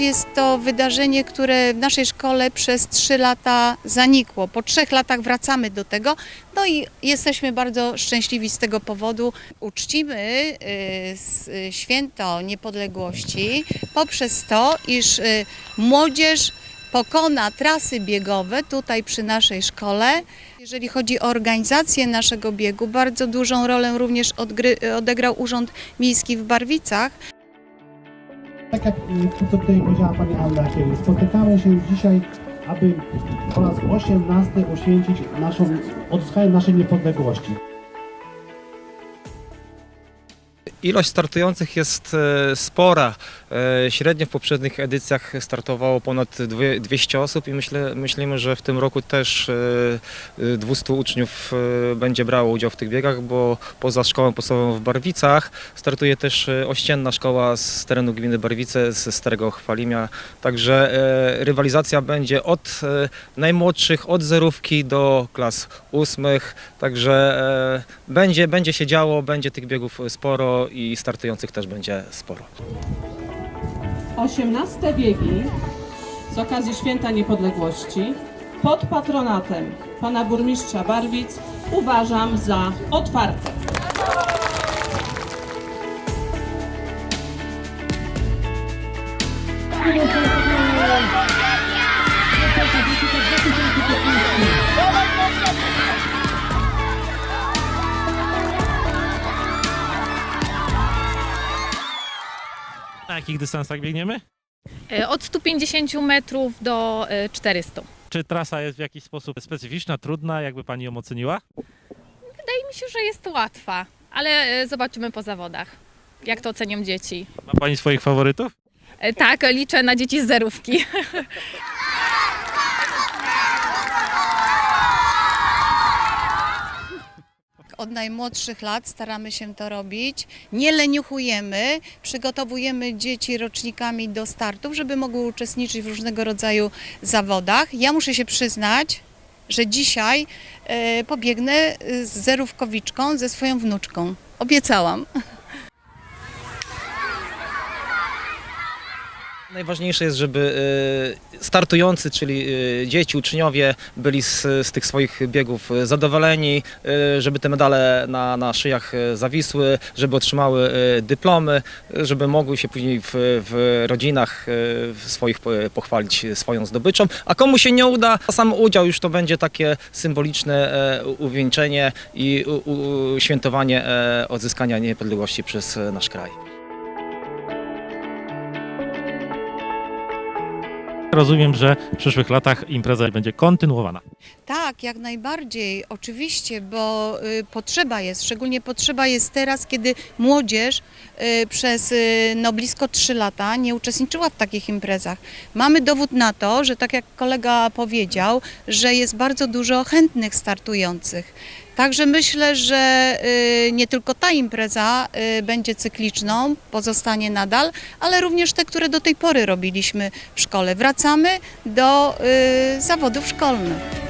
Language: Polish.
Jest to wydarzenie, które w naszej szkole przez trzy lata zanikło. Po trzech latach wracamy do tego, no i jesteśmy bardzo szczęśliwi z tego powodu. Uczcimy y, y, święto niepodległości poprzez to, iż y, młodzież pokona trasy biegowe tutaj przy naszej szkole. Jeżeli chodzi o organizację naszego biegu, bardzo dużą rolę również odegrał Urząd Miejski w Barwicach. Tak jak y, to, tutaj powiedziała Pani Anna spotykamy się dzisiaj, aby po raz 18 uświęcić naszą, odzyskanie naszej niepodległości. Ilość startujących jest e, spora. E, Średnio w poprzednich edycjach startowało ponad dwie- 200 osób i myślę, myślimy, że w tym roku też e, e, 200 uczniów będzie brało udział w tych biegach, bo poza szkołą podstawową w Barwicach startuje też ościenna szkoła z terenu gminy Barwice, ze Starego Chwalimia. Także rywalizacja będzie od najmłodszych, od zerówki do klas ósmych. Także będzie, będzie się działo, będzie tych biegów sporo i startujących też będzie sporo. 18 biegi z okazji Święta Niepodległości pod patronatem pana burmistrza Barwic uważam za otwarte. Na jakich dystansach biegniemy? E, Od 150 metrów do e, 400. Czy trasa jest w jakiś sposób specyficzna, trudna? Jakby pani ją oceniła? Wydaje mi się, że jest łatwa, ale e, zobaczymy po zawodach, jak to ocenią dzieci. Ma pani swoich faworytów? E, Tak, liczę na dzieci z zerówki. Od najmłodszych lat staramy się to robić. Nie leniuchujemy, przygotowujemy dzieci rocznikami do startów, żeby mogły uczestniczyć w różnego rodzaju zawodach. Ja muszę się przyznać, że dzisiaj e, pobiegnę z zerówkowiczką, ze swoją wnuczką. Obiecałam. Najważniejsze jest, żeby e, startujący, czyli e, dzieci, uczniowie byli z, z tych swoich biegów e, zadowoleni, żeby te medale na, na szyjach zawisły, żeby otrzymały dyplomy, żeby mogły się później w, w rodzinach swoich pochwalić swoją zdobyczą. A komu się nie uda, sam udział już to będzie takie symboliczne uwieńczenie i u, u, świętowanie odzyskania niepodległości przez nasz kraj. Rozumiem, że w przyszłych latach impreza będzie kontynuowana. Tak, jak najbardziej, oczywiście, bo y, potrzeba jest, szczególnie potrzeba jest teraz, kiedy młodzież y, przez y, no, blisko 3 lata nie uczestniczyła w takich imprezach. Mamy dowód na to, że tak jak kolega powiedział, że jest bardzo dużo chętnych startujących. Także myślę, że y, nie tylko ta impreza y, będzie cykliczną, pozostanie nadal, ale również te, które do tej pory robiliśmy w szkole. Wracamy do y, zawodów szkolnych.